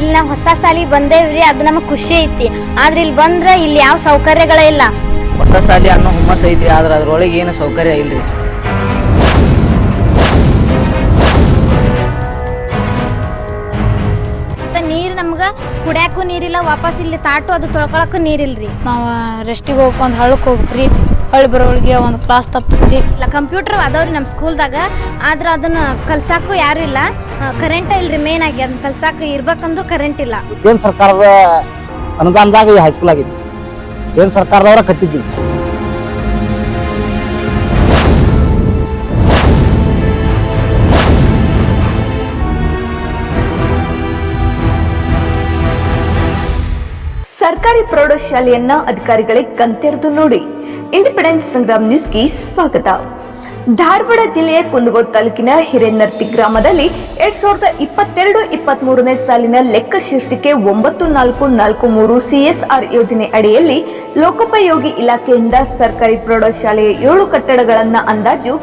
ಇಲ್ಲಿ ನಾವು ಹೊಸ ಸಾಲಿ ಬಂದೇವ್ರಿ ಅದು ನಮಗೆ ಖುಷಿ ಐತಿ. ಆದ್ರೆ ಇಲ್ಲಿ ಬಂದ್ರೆ ಇಲ್ಲಿ ಯಾವ ಸೌಕರ್ಯಗಳ ಇಲ್ಲ. ಹೊಸ ಸಾಲಿ ಅನ್ನೋ ಹುಮ್ಮಸ್ ಐತ್ರಿ ಆದ್ರೆ ಅದ್ರೊಳಗೆ ಏನು ಸೌಕರ್ಯ ಇಲ್ರಿ. ಮತ್ತೆ ನೀರು ನಮ್ಗೆ ಕುಡ್ಯಾಕು ನೀರಿಲ್ಲ ವಾಪಸ್ ಇಲ್ಲಿ ತಾಟು ಅದು ತೊಳ್ಕೊಳಕ್ಕೂ ನೀರಿಲ್ರಿ. ನಾವು ರೆಸ್ಟಿಗೆ ಹೋಗ್ಬೇಕು ಒಂದು ಹಳ್ಳಕ್ಕೆ ಹೋಗ್ಬೇಕ್ರಿ. ಹಳ್ಳಿ ಬರೋಳಿಗೆ ಒಂದು ಕ್ಲಾಸ್ ತಪ್ತೈತ್ರಿ ಇಲ್ಲ ಕಂಪ್ಯೂಟರ್ ಅದಾವ್ರಿ ನಮ್ಮ ಸ್ಕೂಲ್ದಾಗ ಆದ್ರೆ ಅದನ್ನ ಕಲ್ಸಾಕು ಯಾರು ಇಲ್ಲ. ಕರೆಂಟ್ ಇಲ್ರಿ ಮೇನ್ ಆಗಿ ಅದನ್ನ ಕಲ್ಸಾಕ ಇರ್ಬೇಕಂದ್ರೂ ಕರೆಂಟ್ ಇಲ್ಲ. ಕೇಂದ್ರ ಸರ್ಕಾರದ ಅನುದಾನದಾಗ ಈ ಹೈಸ್ಕೂಲ್ ಆಗಿದೆ ಕೇಂದ್ರ ಸರ್ಕಾರದವರ ಕಟ್ಟಿದ್ವಿ ಸರ್ಕಾರಿ ಪ್ರೌಢಶಾಲೆಯನ್ನ ಅಧಿಕಾರಿಗಳೇ ಕಂತೆರೆದು ನೋಡಿ. ಇಂಡಿಪೆಂಡೆಂಟ್ ಸಂಗ್ರಾಮ್ ನ್ಯೂಸ್ಗೆ ಸ್ವಾಗತ. ಧಾರವಾಡ ಜಿಲ್ಲೆಯ ಕುಂದಗೋಳ ತಾಲೂಕಿನ ಹಿರೇನರ್ತಿ ಗ್ರಾಮದಲ್ಲಿ ಎರಡ್ ಸಾವಿರದ ಇಪ್ಪತ್ತೆರಡು ಇಪ್ಪತ್ತ್ ಮೂರನೇ ಸಾಲಿನ ಲೆಕ್ಕ ಶೀರ್ಷಿಕೆ ಒಂಬತ್ತು ನಾಲ್ಕು ನಾಲ್ಕು ಮೂರು ಸಿಎಸ್ಆರ್ ಯೋಜನೆ ಅಡಿಯಲ್ಲಿ ಲೋಕೋಪಯೋಗಿ ಇಲಾಖೆಯಿಂದ ಸರ್ಕಾರಿ ಪ್ರೌಢಶಾಲೆಯ ಏಳು ಕಟ್ಟಡಗಳನ್ನ ಅಂದಾಜು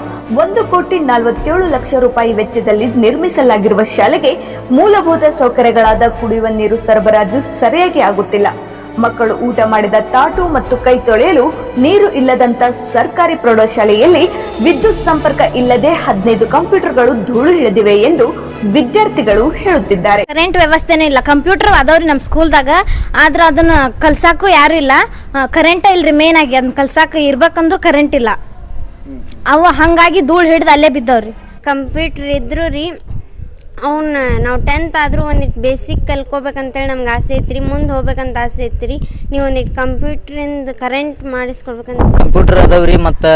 ಒಂದು ಕೋಟಿ ನಲವತ್ತೇಳು ಲಕ್ಷ ರೂಪಾಯಿ ವೆಚ್ಚದಲ್ಲಿ ನಿರ್ಮಿಸಲಾಗಿರುವ ಶಾಲೆಗೆ ಮೂಲಭೂತ ಸೌಕರ್ಯಗಳಾದ ಕುಡಿಯುವ ನೀರು ಸರಬರಾಜು ಸರಿಯಾಗಿ ಆಗುತ್ತಿಲ್ಲ. ಮಕ್ಕಳು ಊಟ ಮಾಡಿದ ತಾಟು ಮತ್ತು ಕೈ ತೊಳೆಯಲು ನೀರು ಇಲ್ಲದಂತ ಸರ್ಕಾರಿ ಪ್ರೌಢಶಾಲೆಯಲ್ಲಿ ವಿದ್ಯುತ್ ಸಂಪರ್ಕ ಇಲ್ಲದೆ ಹದಿನೈದು ಕಂಪ್ಯೂಟರ್ಗಳು ಧೂಳು ಹಿಡಿದಿವೆ ಎಂದು ವಿದ್ಯಾರ್ಥಿಗಳು ಹೇಳುತ್ತಿದ್ದಾರೆ. ಕರೆಂಟ್ ವ್ಯವಸ್ಥೆನೇ ಇಲ್ಲ. ಕಂಪ್ಯೂಟರ್ ಅದಾವ್ರಿ ನಮ್ಮ ಸ್ಕೂಲ್ದಾಗ ಆದ್ರೆ ಅದನ್ನ ಕಲ್ಸಾಕು ಯಾರು ಇಲ್ಲ. ಕರೆಂಟ್ ಇಲ್ರಿ ಮೇನ್ ಆಗಿ. ಅದನ್ನ ಕಲ್ಸಾಕ ಇರ್ಬೇಕಂದ್ರೂ ಕರೆಂಟ್ ಇಲ್ಲ. ಅವು ಹಂಗಾಗಿ ಧೂಳು ಹಿಡಿದು ಅಲ್ಲೇ ಬಿದ್ದವ್ರಿ. ಕಂಪ್ಯೂಟರ್ ಇದ್ರು ರೀ ಅವನ್ನ ನಾವು ಟೆಂತ್ ಆದರೂ ಒಂದಿಟ್ಟು ಬೇಸಿಕ್ ಕಲ್ಕೋಬೇಕಂತೇಳಿ ನಮ್ಗೆ ಆಸೆ ಐತ್ರಿ ಮುಂದೆ ಹೋಗ್ಬೇಕಂತ ಆಸೆ ಐತ್ರಿ. ನೀವು ಒಂದಿಟ್ಟು ಕಂಪ್ಯೂಟ್ರಿಂದ ಕರೆಂಟ್ ಮಾಡಿಸ್ಕೊಡ್ಬೇಕಂತ. ಕಂಪ್ಯೂಟರ್ ರೀ ಮತ್ತು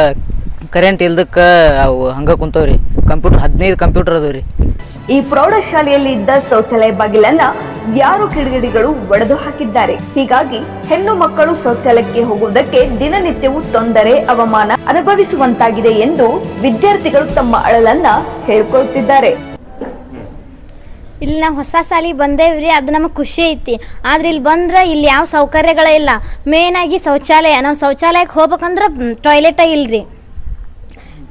ಕರೆಂಟ್ ಇಲ್ದಕ್ಕೆ ಅವು ಹಂಗೆ ಕುಂತವ್ರಿ. ಕಂಪ್ಯೂಟರ್ ಹದಿನೈದು ಕಂಪ್ಯೂಟರ್ ಅದಾವ್ರಿ. ಈ ಪ್ರೌಢಶಾಲೆಯಲ್ಲಿ ಇದ್ದ ಶೌಚಾಲಯ ಬಾಗಿಲನ್ನ ಯಾರು ಕಿಡಿಗಿಡಿಗಳು ಒಡೆದು ಹಾಕಿದ್ದಾರೆ? ಹೀಗಾಗಿ ಹೆಣ್ಣು ಮಕ್ಕಳು ಶೌಚಾಲಯಕ್ಕೆ ಹೋಗುವುದಕ್ಕೆ ದಿನನಿತ್ಯವೂ ತೊಂದರೆ ಅವಮಾನ ಅನುಭವಿಸುವಂತಾಗಿದೆ ಎಂದು ವಿದ್ಯಾರ್ಥಿಗಳು ತಮ್ಮ ಅಳಲನ್ನ ಹೇಳ್ಕೊಳ್ತಿದ್ದಾರೆ. ಇಲ್ಲಿ ನಾವು ಹೊಸ ಸಾಲಿಗೆ ಬಂದೇವ್ರಿ, ಅದು ನಮಗೆ ಖುಷಿ ಐತಿ. ಆದ್ರೆ ಇಲ್ಲಿ ಬಂದ್ರೆ ಇಲ್ಲಿ ಯಾವ ಸೌಕರ್ಯಗಳ ಇಲ್ಲ. ಮೇನ್ ಆಗಿ ಶೌಚಾಲಯ, ನಾವು ಶೌಚಾಲಯಕ್ಕೆ ಹೋಗ್ಬೇಕಂದ್ರೆ ಟಾಯ್ಲೆಟ ಇಲ್ರಿ.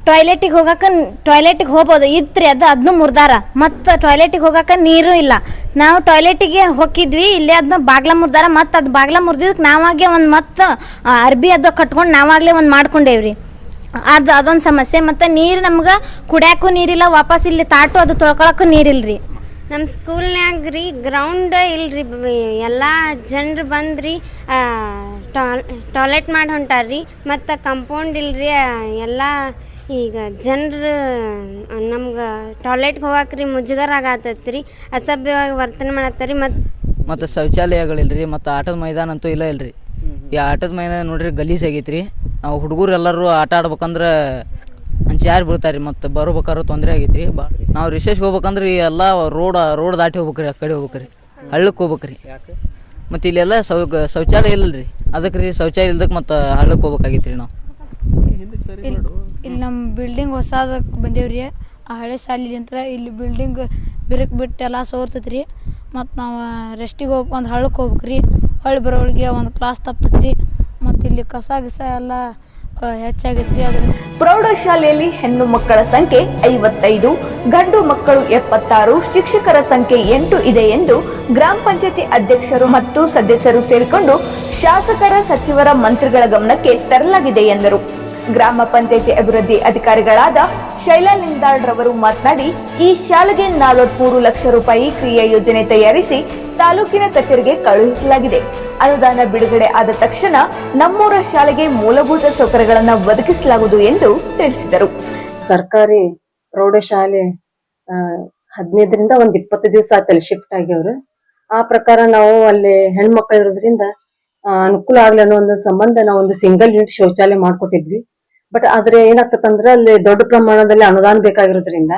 ಟಾಯ್ಲೆಟಿಗೆ ಹೋಗಕ್ಕೆ ಟಾಯ್ಲೆಟಿಗೆ ಹೋಗ್ಬೋದು, ಇತ್ರಿ, ಅದು ಅದನ್ನು ಮುರ್ದಾರ. ಮತ್ತು ಟಾಯ್ಲೆಟಿಗೆ ಹೋಗಕ್ಕೆ ನೀರು ಇಲ್ಲ. ನಾವು ಟಾಯ್ಲೆಟಿಗೆ ಹೋಗಿದ್ವಿ ಇಲ್ಲೇ ಅದನ್ನ ಬಾಗ್ಲ ಮುರ್ದಾರ. ಮತ್ತು ಅದು ಬಾಗ್ಲ ಮುರ್ದಿದ್ದಕ್ಕೆ ನಾವಾಗೆ ಒಂದು ಮತ್ತು ಅರ್ಬಿ ಅದು ಕಟ್ಕೊಂಡು ನಾವಾಗಲೇ ಒಂದು ಮಾಡ್ಕೊಂಡೇವ್ರಿ. ಅದು, ಅದೊಂದು ಸಮಸ್ಯೆ. ಮತ್ತು ನೀರು ನಮ್ಗೆ ಕುಡ್ಯಾಕು ನೀರಿಲ್ಲ, ವಾಪಸ್ ಇಲ್ಲಿ ತಾಟು ಅದು ತೊಳ್ಕೊಳಕ್ಕೂ ನೀರಿಲ್ರಿ. ನಮ್ಮ ಸ್ಕೂಲ್ನಾಗ ರೀ ಗ್ರೌಂಡ್ ಇಲ್ರಿ ಎಲ್ಲ ಜನರು ಬಂದ್ರಿ ಟಾಯ್ಲೆಟ್ ಮಾಡಿ ಹೊಂಟಾರ್ರಿ, ಮತ್ತು ಕಂಪೌಂಡ್ ಇಲ್ರಿ ಎಲ್ಲ ಈಗ ಜನರು, ನಮ್ಗೆ ಟಾಯ್ಲೆಟ್ಗೆ ಹೋಗಕ್ಕೆ ರೀ ಮುಜುಗರ ಆಗತ್ತೈತ್ರಿ, ಅಸಭ್ಯವಾಗಿ ವರ್ತನೆ ಮಾಡತ್ತರಿ ಮತ್ತು ಮತ್ತು ಶೌಚಾಲಯಗಳಿಲ್ರಿ, ಮತ್ತು ಆಟದ ಮೈದಾನ ಅಂತೂ ಇಲ್ಲ ಇಲ್ರಿ. ಈ ಆಟದ ಮೈದಾನ ನೋಡ್ರಿ ಗಲೀಜಾಗೈತ್ರಿ ನಾವು ಹುಡುಗರು ಎಲ್ಲರೂ ಆಟ ಆಡ್ಬೇಕಂದ್ರೆ ಜಾರಿ ಬಿಡ್ತಾರೆ? ರೀ ಮತ್ತು ಬರ್ಬೇಕಾದ್ರೆ ತೊಂದರೆ ಆಗೈತ್ರಿ. ಬಾ ನಾವು ರಿಸೆಸ್ಗೆ ಹೋಗ್ಬೇಕಂದ್ರೆ ಈ ಎಲ್ಲ ರೋಡ್ ರೋಡ್ ದಾಟಿ ಹೋಗ್ಬೇಕ್ರಿ ಆ ಕಡೆ ಹೋಗ್ಬೇಕ್ರಿ. ಹಳ್ಳಕ್ಕೆ ಹೋಗ್ಬೇಕ್ರಿ. ಮತ್ತು ಇಲ್ಲೆಲ್ಲ ಸೌ ಶೌಚಾಲಯ ಇಲ್ಲ ರೀ ಅದಕ್ಕೆ ರೀ ಶೌಚಾಲಯ ಇಲ್ದಕ್ಕೆ ಮತ್ತು ಹಳ್ಳಕ್ಕೆ ಹೋಗ್ಬೇಕಾಗಿತ್ತು ರೀ ನಾವು ಇಲ್ಲಿ ಇಲ್ಲಿ ನಮ್ಮ ಬಿಲ್ಡಿಂಗ್ ಹೊಸದಕ್ಕೆ ಬಂದೇವ್ರಿ. ಆ ಹಳೆ ಸಾಲಿಲಿಂತ್ರ ಇಲ್ಲಿ ಬಿಲ್ಡಿಂಗ್ ಬಿರುಕು ಬಿಟ್ಟು ಎಲ್ಲ ಸೋರ್ತೈತ್ರಿ. ಮತ್ತು ನಾವು ರೆಸ್ಟಿಗೆ ಹೋಗ್ಬೇಕು ಒಂದು ಹಳ್ಳಕ್ಕೆ ಹೋಗ್ಬೇಕ್ರಿ. ಹಳ್ಳಿ ಬರೋಳಿಗೆ ಒಂದು ಕ್ಲಾಸ್ ತಪ್ತೈತ್ರಿ. ಮತ್ತು ಇಲ್ಲಿ ಕಸ ಗಿಸ ಎಲ್ಲ ಆ, ಹೆಚ್ಚಾಗೈತ್ರಿ ಪ್ರೌಢಶಾಲೆಯಲ್ಲಿ ಹೆಣ್ಣು ಮಕ್ಕಳ ಸಂಖ್ಯೆ ಐವತ್ತೈದು ಗಂಡು ಮಕ್ಕಳು ಎಪ್ಪತ್ತಾರು ಶಿಕ್ಷಕರ ಸಂಖ್ಯೆ ಎಂಟು ಇದೆ ಎಂದು ಗ್ರಾಮ ಪಂಚಾಯತಿ ಅಧ್ಯಕ್ಷರು ಮತ್ತು ಸದಸ್ಯರು ಸೇರಿಕೊಂಡು ಶಾಸಕರ ಸಚಿವರ ಮಂತ್ರಿಗಳ ಗಮನಕ್ಕೆ ತರಲಾಗಿದೆ ಎಂದರು. ಗ್ರಾಮ ಪಂಚಾಯತಿ ಅಭಿವೃದ್ಧಿ ಅಧಿಕಾರಿಗಳಾದ ಶೈಲಾ ಲಿಂದಾಳ್ ರವರು ಮಾತನಾಡಿ ಈ ಶಾಲೆಗೆ ನಲವತ್ಮೂರು ಲಕ್ಷ ರೂಪಾಯಿ ಕ್ರಿಯಾ ಯೋಜನೆ ತಯಾರಿಸಿ ತಾಲೂಕಿನ ಕಚೇರಿಗೆ ಕಳುಹಿಸಲಾಗಿದೆ. ಅನುದಾನ ಬಿಡುಗಡೆ ಆದ ತಕ್ಷಣ ನಮ್ಮೂರ ಶಾಲೆಗೆ ಮೂಲಭೂತ ಸೌಕರ್ಯಗಳನ್ನು ಒದಗಿಸಲಾಗುವುದು ಎಂದು ತಿಳಿಸಿದರು. ಸರ್ಕಾರಿ ಪ್ರೌಢಶಾಲೆ ಹದಿನೈದರಿಂದ ಒಂದ್ ಇಪ್ಪತ್ತು ದಿವಸ ಆತಲ್ಲಿ ಶಿಫ್ಟ್ ಆಗ್ಯವ್ರು. ಆ ಪ್ರಕಾರ ನಾವು ಅಲ್ಲಿ ಹೆಣ್ಮಕ್ಳು ಇರೋದ್ರಿಂದ ಅನುಕೂಲ ಆಗ್ಲಿ ಅನ್ನೋ ಒಂದು ಸಂಬಂಧ ನಾವು ಒಂದು ಸಿಂಗಲ್ ಯೂನಿಟ್ ಶೌಚಾಲಯ ಮಾಡ್ಕೊಟ್ಟಿದ್ವಿ. ಬಟ್ ಆದ್ರೆ ಏನಾಗ್ತದಂದ್ರೆ ಅಲ್ಲಿ ದೊಡ್ಡ ಪ್ರಮಾಣದಲ್ಲಿ ಅನುದಾನ ಬೇಕಾಗಿರೋದ್ರಿಂದ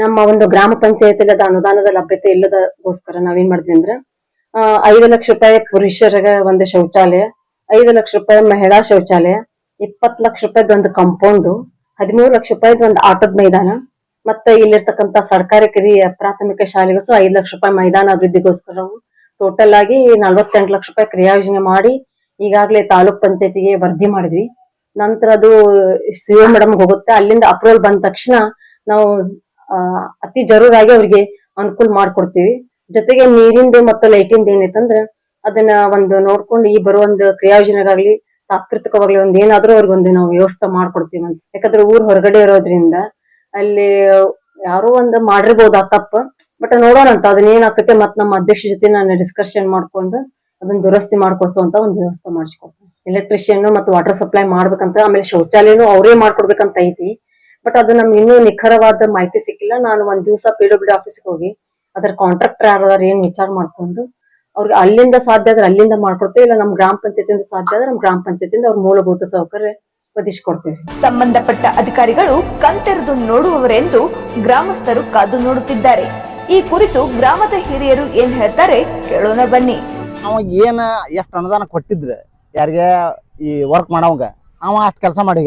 ನಮ್ಮ ಒಂದು ಗ್ರಾಮ ಪಂಚಾಯತಿಲಿ ಅದ ಅನುದಾನದ ಲಭ್ಯತೆ ಇಲ್ಲದಗೋಸ್ಕರ ನಾವೇನ್ ಮಾಡಿದ್ವಿ ಅಂದ್ರೆ ಐದು ಲಕ್ಷ ರೂಪಾಯಿ ಪುರುಷರ ಒಂದು ಶೌಚಾಲಯ, ಐದು ಲಕ್ಷ ರೂಪಾಯಿ ಮಹಿಳಾ ಶೌಚಾಲಯ, ಇಪ್ಪತ್ತು ಲಕ್ಷ ರೂಪಾಯಿದ ಒಂದು ಕಾಂಪೌಂಡ್ ಹದಿಮೂರು ಲಕ್ಷ ರೂಪಾಯಿದ ಒಂದು ಆಟದ ಮೈದಾನ, ಮತ್ತೆ ಇಲ್ಲಿರ್ತಕ್ಕಂತ ಸರ್ಕಾರಿ ಕಿರಿಯ ಪ್ರಾಥಮಿಕ ಶಾಲೆಗೂ ಐದು ಲಕ್ಷ ರೂಪಾಯಿ ಮೈದಾನ ಅಭಿವೃದ್ಧಿಗೋಸ್ಕರ ಟೋಟಲ್ ಆಗಿ ನಲ್ವತ್ತೆಂಟು ಲಕ್ಷ ರೂಪಾಯಿ ಕ್ರಿಯಾಯೋಜನೆ ಮಾಡಿ ಈಗಾಗಲೇ ತಾಲೂಕ್ ಪಂಚಾಯತಿಗೆ ವರದಿ ಮಾಡಿದ್ವಿ. ನಂತರ ಅದು ಸಿ ಮೇಡಮ್ ಹೋಗುತ್ತೆ. ಅಲ್ಲಿಂದ ಅಪ್ರೂವಲ್ ಬಂದ ತಕ್ಷಣ ನಾವು ಅತಿ ಜರೂರಾಗಿ ಅವ್ರಿಗೆ ಅನುಕೂಲ ಮಾಡ್ಕೊಡ್ತೀವಿ. ಜೊತೆಗೆ ನೀರಿಂದ ಮತ್ತು ಲೈಟಿಂದ ಏನೈತಂದ್ರ ಅದನ್ನ ಒಂದು ನೋಡ್ಕೊಂಡು ಈ ಬರೋ ಒಂದು ಕ್ರಿಯಾಯೋಜನೆಗಾಗ್ಲಿ, ತಾತ್ಕೃತಿಕವಾಗ್ಲಿ ಒಂದ್ ಏನಾದ್ರೂ ಅವ್ರಿಗೆ ಒಂದು ನಾವು ವ್ಯವಸ್ಥೆ ಮಾಡ್ಕೊಡ್ತೀವಿ ಅಂತ. ಯಾಕಂದ್ರೆ ಊರ್ ಹೊರಗಡೆ ಇರೋದ್ರಿಂದ ಅಲ್ಲಿ ಯಾರೋ ಒಂದು ಮಾಡಿರ್ಬೋದು ಆ ತಪ್ಪ, ಬಟ್ ನೋಡೋಣ ಅಂತ. ಅದನ್ನ ಏನಾಗ್ತೈತೆ ಮತ್ ನಮ್ಮ ಅಧ್ಯಕ್ಷ ಜೊತೆ ನಾನು ಡಿಸ್ಕಷನ್ ಮಾಡ್ಕೊಂಡು ಅದನ್ನ ದುರಸ್ತಿ ಮಾಡ್ಕೊಡ್ಸುವಂತ ಒಂದು ವ್ಯವಸ್ಥೆ ಮಾಡಿಸ್ಕೊಡ್ತೀನಿ ಎಲೆಕ್ಟ್ರಿಷಿಯನ್ ಮತ್ತು ವಾಟರ್ ಸಪ್ಲೈ ಮಾಡ್ಬೇಕಂತ, ಆಮೇಲೆ ಶೌಚಾಲಯನು ಅವರೇ ಮಾಡ್ಕೊಡ್ಬೇಕಂತ ಐತಿ. ಬಟ್ ಅದು ನಮ್ಗೆ ಇನ್ನೂ ನಿಖರವಾದ ಮಾಹಿತಿ ಸಿಕ್ಕಿಲ್ಲ. ನಾನು ಒಂದ್ ದಿವಸ ಪಿ ಡಬ್ಲ್ಯೂ ಆಫೀಸ್ಗೆ ಹೋಗಿ ಅದರ ಕಾಂಟ್ರಾಕ್ಟರ್ ಯಾರದಾರ ಏನ್ ವಿಚಾರ ಮಾಡ್ಕೊಂಡು ಅವ್ರಿಗೆ ಅಲ್ಲಿಂದ ಸಾಧ್ಯ ಆದ್ರೆ ಅಲ್ಲಿಂದ ಮಾಡ್ಕೊಡ್ತೇವೆ. ಇಲ್ಲ ನಮ್ ಗ್ರಾಮ ಪಂಚಾಯತಿಯಿಂದ ಸಾಧ್ಯ ಆದ್ರೆ ನಮ್ ಗ್ರಾಮ ಪಂಚಾಯತಿಯಿಂದ ಅವ್ರ ಮೂಲಭೂತ ಸೌಕರ್ಯ ಒದಗಿಸಿಕೊಡ್ತೇವೆ. ಸಂಬಂಧಪಟ್ಟ ಅಧಿಕಾರಿಗಳು ಕಂತೆರೆದು ನೋಡುವವರೆಂದು ಗ್ರಾಮಸ್ಥರು ಕಾದು ನೋಡುತ್ತಿದ್ದಾರೆ. ಈ ಕುರಿತು ಗ್ರಾಮದ ಹಿರಿಯರು ಏನ್ ಹೇಳ್ತಾರೆ ಕೇಳೋಣ ಬನ್ನಿ. ಅವಾಗ ಏನ ಎಷ್ಟು ಅನುದಾನ ಕೊಟ್ಟಿದ್ರೆ ಯಾರಿಗೆ ಈ ವರ್ಕ್ ಮಾಡವಂಗ ಅವ ಅಷ್ಟು ಕೆಲಸ ಮಾಡಿ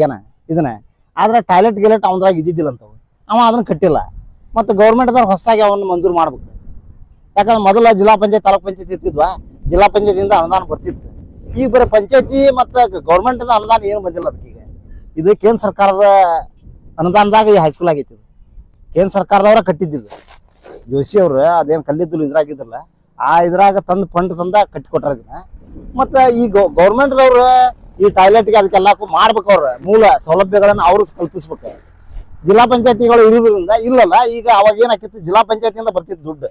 ಇದನ್ನ. ಆದ್ರೆ ಟಾಯ್ಲೆಟ್ ಗಿಲೆಟ್ ಅವನದ್ರಾಗ ಇದ್ದಿದ್ದಿಲ್ಲ ಅಂತವು. ಅವ ಅದನ್ನ ಕಟ್ಟಿಲ್ಲ. ಮತ್ತು ಗೌರ್ಮೆಂಟ್ದವ್ರು ಹೊಸದಾಗಿ ಅವನ್ನ ಮಂಜೂರು ಮಾಡ್ಬೇಕು. ಯಾಕಂದ್ರೆ ಮೊದಲ ಜಿಲ್ಲಾ ಪಂಚಾಯತ್, ತಾಲೂಕ್ ಪಂಚಾಯತ್ ಇರ್ತಿದ್ವಾ? ಜಿಲ್ಲಾ ಪಂಚಾಯತಿಯಿಂದ ಅನುದಾನ ಬರ್ತಿತ್ತು. ಈಗ ಬರೀ ಪಂಚಾಯತಿ ಮತ್ತು ಗೌರ್ಮೆಂಟಿಂದ ಅನುದಾನ ಏನು ಬಂದಿಲ್ಲ ಅದಕ್ಕೆ ಈಗ ಇದು ಕೇಂದ್ರ ಸರ್ಕಾರದ ಅನುದಾನದಾಗ ಈ ಹೈಸ್ಕೂಲ್ ಆಗೈತಿ ಇದು. ಕೇಂದ್ರ ಸರ್ಕಾರದವ್ರ ಕಟ್ಟಿದ್ದಿದ್ದು ಜೋಶಿ ಅವರು ಅದೇನು ಕಲ್ಲಿದ್ದಲು ಇದ್ರಾಗಿದ್ರಲ್ಲ ಆ ಇದ್ರಾಗ ತಂದು ಫಂಡ್ ತಂದ ಕಟ್ಟಿ ಕೊಟ್ಟಾರ ಇದನ್ನ. ಮತ್ತು ಈ ಗೌರ್ಮೆಂಟ್ದವ್ರು ಈ ಟಾಯ್ಲೆಟ್ಗೆ ಅದಕ್ಕೆಲ್ಲಕ್ಕೂ ಮಾಡ್ಬೇಕು ಅವ್ರ. ಮೂಲ ಸೌಲಭ್ಯಗಳನ್ನು ಅವರು ಕಲ್ಪಿಸ್ಬೇಕು. ಜಿಲ್ಲಾ ಪಂಚಾಯತಿಗಳು ಇರೋದ್ರಿಂದ ಇಲ್ಲಲ್ಲ, ಈಗ ಅವಾಗ ಏನಾಕಿತ್ತು? ಜಿಲ್ಲಾ ಪಂಚಾಯತಿಯಿಂದ ಬರ್ತಿತ್ತು ದುಡ್ಡು.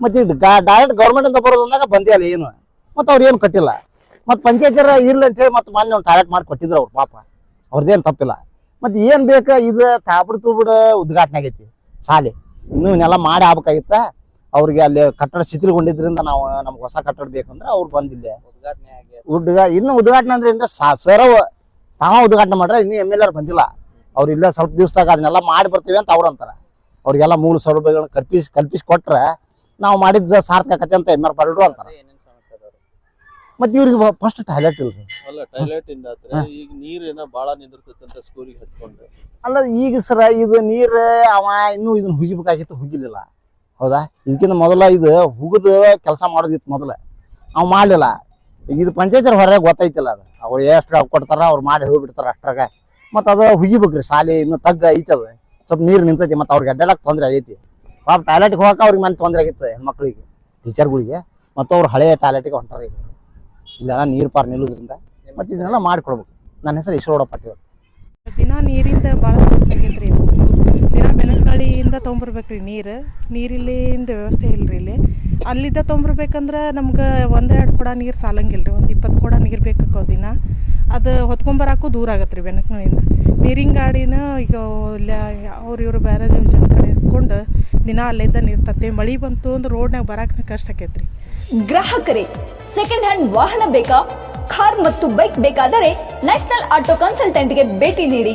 ಮತ್ತು ಈಗ ಡೈರೆಕ್ಟ್ ಗೌರ್ಮೆಂಟಿಂದ ಬರೋದಂದಾಗ ಬಂದೇ ಅಲ್ಲ ಏನು. ಮತ್ತು ಅವ್ರು ಏನು ಕಟ್ಟಿಲ್ಲ. ಮತ್ತು ಪಂಚಾಯತಿಯರ ಅಂತ ಅಂತೇಳಿ ಮತ್ತು ಮೊನ್ನೆ ಒಂದು ಟಾಯ್ಲೆಟ್ ಮಾಡಿ ಕೊಟ್ಟಿದ್ರು ಅವ್ರು ಪಾಪ. ಅವ್ರದ್ದೇನು ತಪ್ಪಿಲ್ಲ. ಮತ್ತು ಏನು ಬೇಕಾ? ಇದು ತಾಬಿಡ್ತು ಬಿಡ ಉದ್ಘಾಟನೆ ಆಗೈತಿ. ಸಾಲಿ. ಇನ್ನೂ ಇವನ್ನೆಲ್ಲ ಮಾಡಿ ಆಗ್ಬೇಕಾಗಿತ್ತ? ಅವ್ರಿಗೆ ಅಲ್ಲಿ ಕಟ್ಟಡ ಶಿಥಿಲಗೊಂಡಿದ್ರಿಂದ ನಾವು ನಮ್ಗೆ ಹೊಸ ಕಟ್ಟಡ ಬೇಕಂದ್ರೆ ಅವ್ರು ಬಂದಿಲ್ಲ. ಉದ್ಘಾಟನೆ ಇನ್ನು ಉದ್ಘಾಟನೆ ಅಂದ್ರೆ ಏನ್ರ ಸರ್ ತಾವ ಉದ್ಘಾಟನೆ ಮಾಡ್ರೆ ಇನ್ನೂ ಎಂ ಎಲ್ ಆರ್ ಬಂದಿಲ್ಲ. ಅವ್ರು ಇಲ್ಲ ಸ್ವಲ್ಪ ದಿವಸದಾಗ ಅದನ್ನೆಲ್ಲ ಮಾಡಿ ಬರ್ತೀವಿ ಅಂತ ಅವ್ರು ಅಂತಾರೆ. ಅವ್ರಿಗೆಲ್ಲ ಮೂಲ ಸೌಲಭ್ಯಗಳನ್ನ ಕಲ್ಪಿಸಿ ಕಲ್ಪಿಸಿ ಕೊಟ್ರೆ ನಾವು ಮಾಡಿದ ಸಾರ್ಥಕತೆ ಅಂತ ಎಂ ಆರ್ ಪಾಲ್ರು ಅಂತಾರ. ಮತ್ತೆ ಇವ್ರಿಗೆ ಫಸ್ಟ್ ಟಾಯ್ಲೆಟ್ ಇಲ್ರಿ. ಅಲ್ಲ ಟಾಯ್ಲೆಟ್ ಇಂದ ಆದ್ರೆ ಈಗ ನೀರೇನ ಬಾಳ ನಿಂದಿರ್ತೈತಂತ ಸ್ಕೂಲಿಗೆ ಅಲ್ಲ ಈಗ ಸರ ಇದು ನೀರು ಅವ ಇನ್ನೂ ಇದನ್ನ ಹುಗಿಬೇಕಾಗಿತ್ತು ಹುಗಿಲಿಲ್ಲ. ಹೌದಾ? ಇದಕ್ಕಿಂತ ಮೊದಲ ಇದು ಹುಗಿದು ಕೆಲಸ ಮಾಡೋದಿತ್ತು ಮೊದಲ. ಅವ್ ಮಾಡಲಿಲ್ಲ. ಇದು ಪಂಚಾಯತರ ಹೊರಗೆ ಗೊತ್ತೈತಿಲ್ಲ ಅದು. ಅವ್ರು ಎಷ್ಟು ಕೊಡ್ತಾರ ಅವ್ರು ಮಾಡಿ ಹೋಗ್ಬಿಡ್ತಾರ ಅಷ್ಟ್ರಾಗ. ಮತ್ತು ಅದು ಹುಗಿಬೇಕ್ರಿ, ಸಾಲಿ ಇನ್ನು ತಗ್ಗ ಐತದ ಸ್ವಲ್ಪ ನೀರು ನಿಂತೈತಿ, ಮತ್ತು ಅವ್ರಿಗೆ ಅಡ್ಡಾಡಕ್ಕೆ ತೊಂದರೆ ಆಗೈತಿ. ಪಾಪ ಟಾಯ್ಲೆಟ್ಗೆ ಹೋಗಕ್ಕೆ ಅವ್ರಿಗೆ ಮನೆ ತೊಂದರೆ ಆಗಿತ್ತು ಹೆಣ್ಮಕ್ಳಿಗೆ ಟೀಚರ್ಗಳಿಗೆ ಮತ್ತು ಅವ್ರು ಹಳೆಯ ಟಾಯ್ಲೆಟಿಗೆ ಹೊಂಟಾರ ಈಗ. ಇಲ್ಲೆಲ್ಲ ನೀರು ಪಾರ್ ನಿಲ್ಲೋದ್ರಿಂದ ಮತ್ತು ಇದನ್ನೆಲ್ಲ ಮಾಡಿಕೊಡ್ಬೇಕು. ನನ್ನ ಹೆಸರು ಈಶ್ವರಗೌಡ ಪಾಟೀಲ್ ದಿನ ನೀರಿಂದ ಭಾಳ ಸಮಸ್ಯೆ ಆಗೈತೆ ಬೆನಕಳಿಯಿಂದ ತೊಗೊಂಬರ್ಬೇಕು ರೀ ನೀರು. ನೀರಿಲ್ಲಿಂದ ವ್ಯವಸ್ಥೆ ಇಲ್ಲ ರೀ ಇಲ್ಲಿ. ಅಲ್ಲಿದ್ದ ತೊಗೊಂಬರ್ಬೇಕಂದ್ರೆ ನಮ್ಗೆ ಒಂದೆರಡು ಕೂಡ ನೀರು ಸಾಲಂಗಿಲ್ಲ ರೀ ಒಂದು ಇಪ್ಪತ್ತು ಕೊಡ ನೀರು ಬೇಕಾಕೋ ದಿನ. ಅದು ಹೊತ್ಕೊಂಬರಾಕು ದೂರ ಆಗತ್ತೆ ರೀ ಬೆನಕಳಿಯಿಂದ ನೀರಿನ ಗಾಡಿನ ಈಗ ಇಲ್ಲ ಅವ್ರು ಇವರು ಬೇರೆ ಜನ ಕಡೆ ಇಸ್ಕೊಂಡು ದಿನ ಅಲ್ಲಿದ್ದ ನೀರು ತರ್ತೀವಿ ಮಳೆ ಬಂತು ಅಂದ್ರೆ ರೋಡ್ನಾಗ ಬರಾಕ ಕಷ್ಟ ಆಕೈತೆ ರೀ ಗ್ರಾಹಕರೇ ಸೆಕೆಂಡ್ ಹ್ಯಾಂಡ್ ವಾಹನ ಬೇಕಾ? ಕಾರ್ ಮತ್ತು ಬೈಕ್ ಬೇಕಾದರೆ ನ್ಯಾಷನಲ್ ಆಟೋ ಕನ್ಸಲ್ಟೆಂಟ್ಗೆ ಭೇಟಿ ನೀಡಿ.